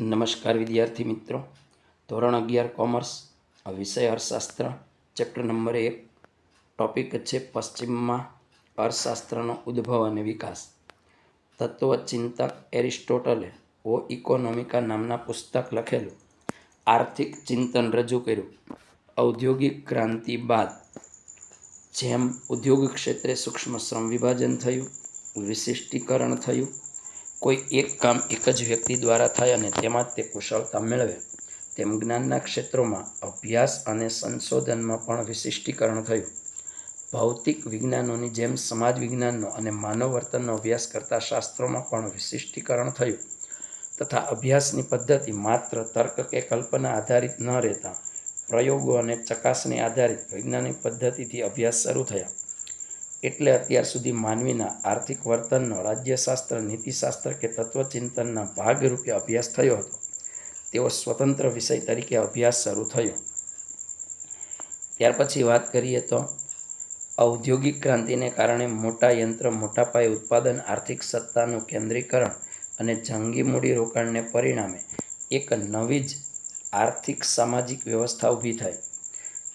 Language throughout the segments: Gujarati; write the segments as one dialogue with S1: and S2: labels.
S1: નમસ્કાર વિદ્યાર્થી મિત્રો. ધોરણ અગિયાર, કોમર્સ વિષય અર્થશાસ્ત્ર, ચેપ્ટર નંબર એક, ટોપિક છે પશ્ચિમમાં અર્થશાસ્ત્રનો ઉદ્ભવ અને વિકાસ. તત્વચિંતક એરિસ્ટોટલે ઓ ઇકોનોમિકા નામના પુસ્તક લખેલું, આર્થિક ચિંતન રજૂ કર્યું. ઔદ્યોગિક ક્રાંતિ બાદ, જેમ ઉદ્યોગ ક્ષેત્રે સૂક્ષ્મ શ્રમ વિભાજન થયું, વિશિષ્ટીકરણ થયું કોઈ એક કામ એક જ વ્યક્તિ દ્વારા થાય અને તેમાં તે કુશળતા મેળવે. તેમ જ્ઞાનના ક્ષેત્રોમાં અભ્યાસ અને સંશોધનમાં પણ વિશિષ્ટીકરણ થયું. ભૌતિક વિજ્ઞાનોની જેમ સમાજ વિજ્ઞાનનો અને માનવ વર્તનનો અભ્યાસ કરતા શાસ્ત્રોમાં પણ વિશિષ્ટીકરણ થયું. તથા અભ્યાસની પદ્ધતિ માત્ર તર્ક કે કલ્પના આધારિત ન રહેતા, પ્રયોગો અને ચકાસણી આધારિત વૈજ્ઞાનિક પદ્ધતિથી અભ્યાસ શરૂ થયા. એટલે અત્યાર સુધી માનવીના આર્થિક વર્તનનો રાજ્યશાસ્ત્ર, નીતિશાસ્ત્ર કે તત્વચિંતનના ભાગરૂપે અભ્યાસ થયો હતો. તેવો સ્વતંત્ર વિષય તરીકે અભ્યાસ શરૂ થયો. ત્યાર પછી વાત કરીએ તો, ઔદ્યોગિક ક્રાંતિને કારણે મોટા યંત્ર, મોટા પાયે ઉત્પાદન, આર્થિક સત્તાનું કેન્દ્રીકરણ અને જંગી મૂડીરોકાણને પરિણામે એક નવી જ આર્થિક સામાજિક વ્યવસ્થા ઊભી થઈ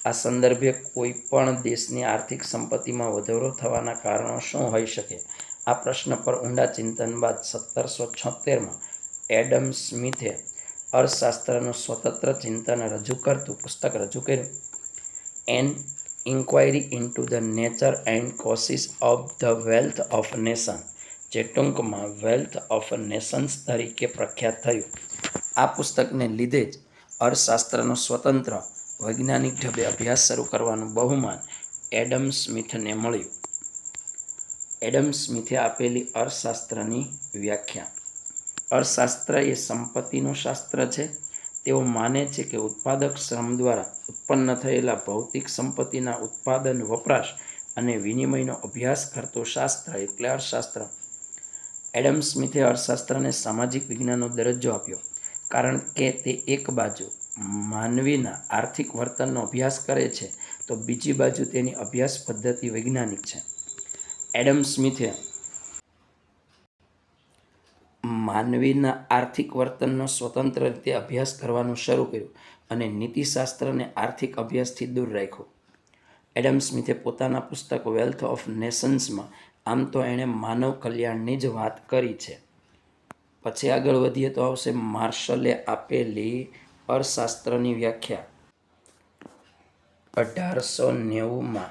S1: આ સંદર્ભે કોઈ પણ દેશની આર્થિક સંપત્તિમાં વધારો થવાના કારણો શું હોઈ શકે? આ પ્રશ્ન પર ઊંડા ચિંતન બાદ સત્તરસો છોતેરમાં એડમ સ્મિથે અર્થશાસ્ત્રનું સ્વતંત્ર ચિંતન રજૂ કરતું પુસ્તક રજૂ કર્યું. An inquiry into the nature and causes of the wealth of nation જે ટૂંકમાં વેલ્થ ઓફ નેશન્સ તરીકે પ્રખ્યાત થયું. આ પુસ્તકને લીધે જ અર્થશાસ્ત્રનું સ્વતંત્ર વૈજ્ઞાનિક ઢબે અભ્યાસ શરૂ કરવાનું બહુમાન એડમ સ્મિથને મળ્યું. એડમ સ્મિથે આપેલી અર્થશાસ્ત્રની વ્યાખ્યા. અર્થશાસ્ત્ર એ સંપત્તિનું શાસ્ત્ર છે. તેઓ માને છે કે ઉત્પાદક શ્રમ દ્વારા ઉત્પન્ન થયેલા ભૌતિક સંપત્તિના ઉત્પાદન, વપરાશ અને વિનિમયનો અભ્યાસ કરતો શાસ્ત્ર એટલે અર્થશાસ્ત્ર. એડમ સ્મિથે અર્થશાસ્ત્રને સામાજિક વિજ્ઞાનનો દરજ્જો આપ્યો, કારણ કે તે એક બાજુ માનવીના આર્થિક વર્તનનો અભ્યાસ કરે છે, તો બીજી બાજુ તેની અભ્યાસ પદ્ધતિ વૈજ્ઞાનિક છે. એડમ સ્મિથે માનવીના આર્થિક વર્તનનો સ્વતંત્ર રીતે અભ્યાસ કરવાનું શરૂ કર્યું અને નીતિશાસ્ત્રને આર્થિક અભ્યાસથી દૂર રાખ્યું. એડમ સ્મિથે પોતાના પુસ્તક વેલ્થ ઓફ નેશન્સમાં આમ તો એણે માનવ કલ્યાણની જ વાત કરી છે. પછી આગળ વધીએ તો આવશે માર્શલે આપેલી અર્થશાસ્ત્રની વ્યાખ્યા. અઢારસો નેવુંમાં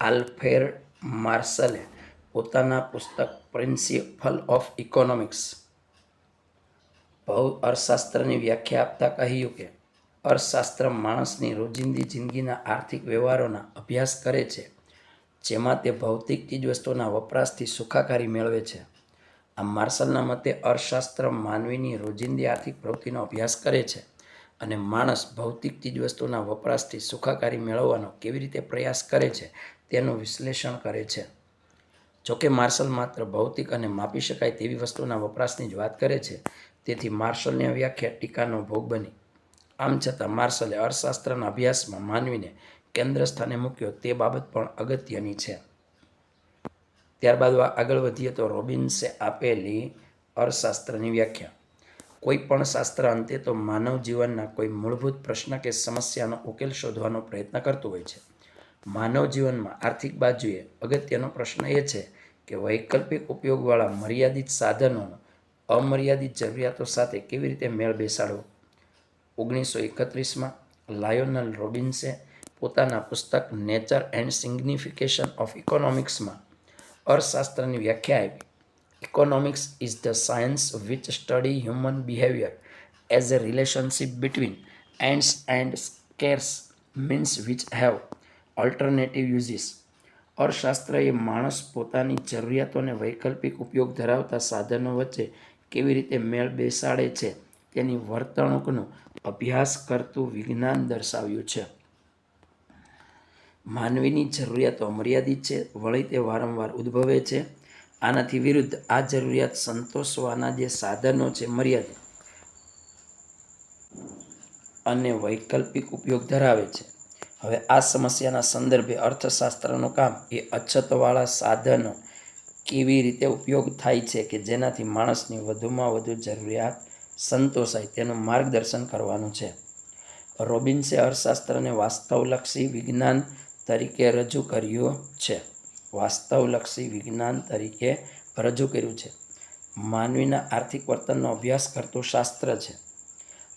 S1: આલ્ફેર માર્શલે પોતાના પુસ્તક પ્રિન્સિપલ ઓફ ઇકોનોમિક્સ બહુ અર્થશાસ્ત્રની વ્યાખ્યા આપતા કહ્યું કે, અર્થશાસ્ત્ર માણસની રોજિંદી જિંદગીના આર્થિક વ્યવહારોના અભ્યાસ કરે છે, જેમાં તે ભૌતિક ચીજવસ્તુઓના વપરાશથી સુખાકારી મેળવે છે. આ માર્શલના મતે અર્થશાસ્ત્ર માનવીની રોજિંદી આર્થિક પ્રવૃત્તિનો અભ્યાસ કરે છે અને માણસ ભૌતિક ચીજવસ્તુના વપરાશથી સુખાકારી મેળવવાનો કેવી રીતે પ્રયાસ કરે છે તેનું વિશ્લેષણ કરે છે. જોકે માર્શલ માત્ર ભૌતિક અને માપી શકાય તેવી વસ્તુના વપરાશની જ વાત કરે છે, તેથી માર્શલની વ્યાખ્યા ટીકાનો ભોગ બની. આમ છતાં માર્શલે અર્થશાસ્ત્રના અભ્યાસમાં માનવીને કેન્દ્ર સ્થાને મૂક્યો તે બાબત પણ અગત્યની છે. ત્યારબાદ આગળ વધીએ તો રોબિન્સે આપેલી અર્થશાસ્ત્રની વ્યાખ્યા. કોઈ પણ શાસ્ત્ર અંતે તો માનવ જીવનના કોઈ મૂળભૂત પ્રશ્ન કે સમસ્યાનો ઉકેલ શોધવાનો પ્રયત્ન કરતું હોય છે. માનવ જીવનમાં આર્થિક બાજુએ અગત્યનો પ્રશ્ન એ છે કે વૈકલ્પિક ઉપયોગવાળા મર્યાદિત સાધનોનો અમર્યાદિત જરૂરિયાતો સાથે કેવી રીતે મેળ બેસાડવો? ઓગણીસો એકત્રીસમાં લાયોનલ રોબિન્સે પોતાના પુસ્તક નેચર એન્ડ સિગ્નિફિકેશન ઓફ ઇકોનોમિક્સમાં અર્થશાસ્ત્રની વ્યાખ્યા આપી economics is the science which study human behaviour as a relationship between ends and scarce means which have alternative uses અર્થશાસ્ત્ર એ માણસ પોતાની જરૂરિયાતોને વૈકલ્પિક ઉપયોગ ધરાવતા સાધનો વચ્ચે કેવી રીતે મેળ બેસાડે છે તેની વર્તણૂકનો અભ્યાસ કરતું વિજ્ઞાન દર્શાવ્યું છે. માનવીની જરૂરિયાતો મર્યાદિત છે, વળી તે વારંવાર ઉદ્ભવે છે. આનાથી વિરુદ્ધ આ જરૂરિયાત સંતોષવાના જે સાધનો છે મર્યાદિત અને વૈકલ્પિક ઉપયોગ ધરાવે છે. હવે આ સમસ્યાના સંદર્ભે અર્થશાસ્ત્રનું કામ એ અછતવાળા સાધનો કેવી રીતે ઉપયોગ થાય છે કે જેનાથી માણસની વધુમાં વધુ જરૂરિયાત સંતોષાય તેનું માર્ગદર્શન કરવાનું છે. રોબિન્સે અર્થશાસ્ત્રને વાસ્તવલક્ષી વિજ્ઞાન તરીકે રજૂ કર્યું છે. વાસ્તવલક્ષી વિજ્ઞાન તરીકે રજૂ કર્યું છે. માનવીના આર્થિક વર્તનનો અભ્યાસ કરતું શાસ્ત્ર છે.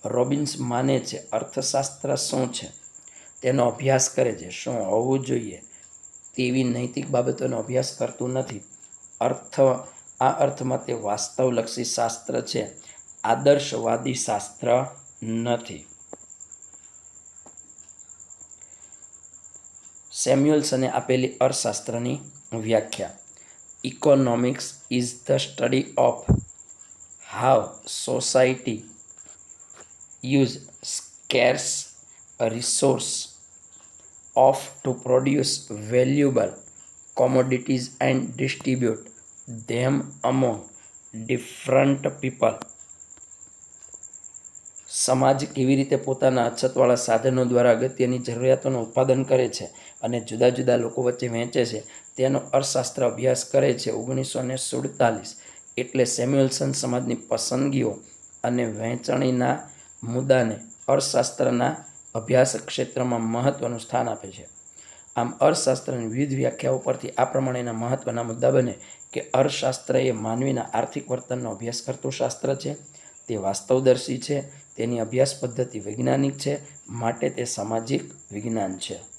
S1: રોબિન્સ માને છે, અર્થશાસ્ત્ર શું છે? તેનો અભ્યાસ કરે છે. શું હોવું જોઈએ? તેવી નૈતિક બાબતોનો અભ્યાસ કરતું નથી. અર્થ, આ અર્થમાં તે વાસ્તવલક્ષી શાસ્ત્ર છે. આદર્શવાદી શાસ્ત્ર નથી. સેમ્યુઅલ્સને આપેલી અર્થશાસ્ત્રની વ્યાખ્યા. Economics is the study of how society use scarce resource of to produce valuable commodities and distribute them among different people. સમાજ કેવી રીતે પોતાના અછતવાળા સાધનો દ્વારા અગત્યની જરૂરિયાતોનું ઉત્પાદન કરે છે અને જુદા જુદા લોકો વચ્ચે વહેંચે છે, તેનો અર્થશાસ્ત્ર અભ્યાસ કરે છે ઓગણીસો ને સુડતાલીસ. એટલે સેમ્યુઅલ્સન સમાજની પસંદગીઓ અને વહેંચણીના મુદ્દાને અર્થશાસ્ત્રના અભ્યાસ ક્ષેત્રમાં મહત્ત્વનું સ્થાન આપે છે. આમ અર્થશાસ્ત્રની વિવિધ વ્યાખ્યાઓ પરથી આ પ્રમાણેના મહત્ત્વના મુદ્દા બને કે અર્થશાસ્ત્ર એ માનવીના આર્થિક વર્તનનો અભ્યાસ કરતું શાસ્ત્ર છે, તે વાસ્તવદર્શી છે તેની અભ્યાસ પદ્ધતિ વૈજ્ઞાનિક છે માટે તે સામાજિક વિજ્ઞાન છે.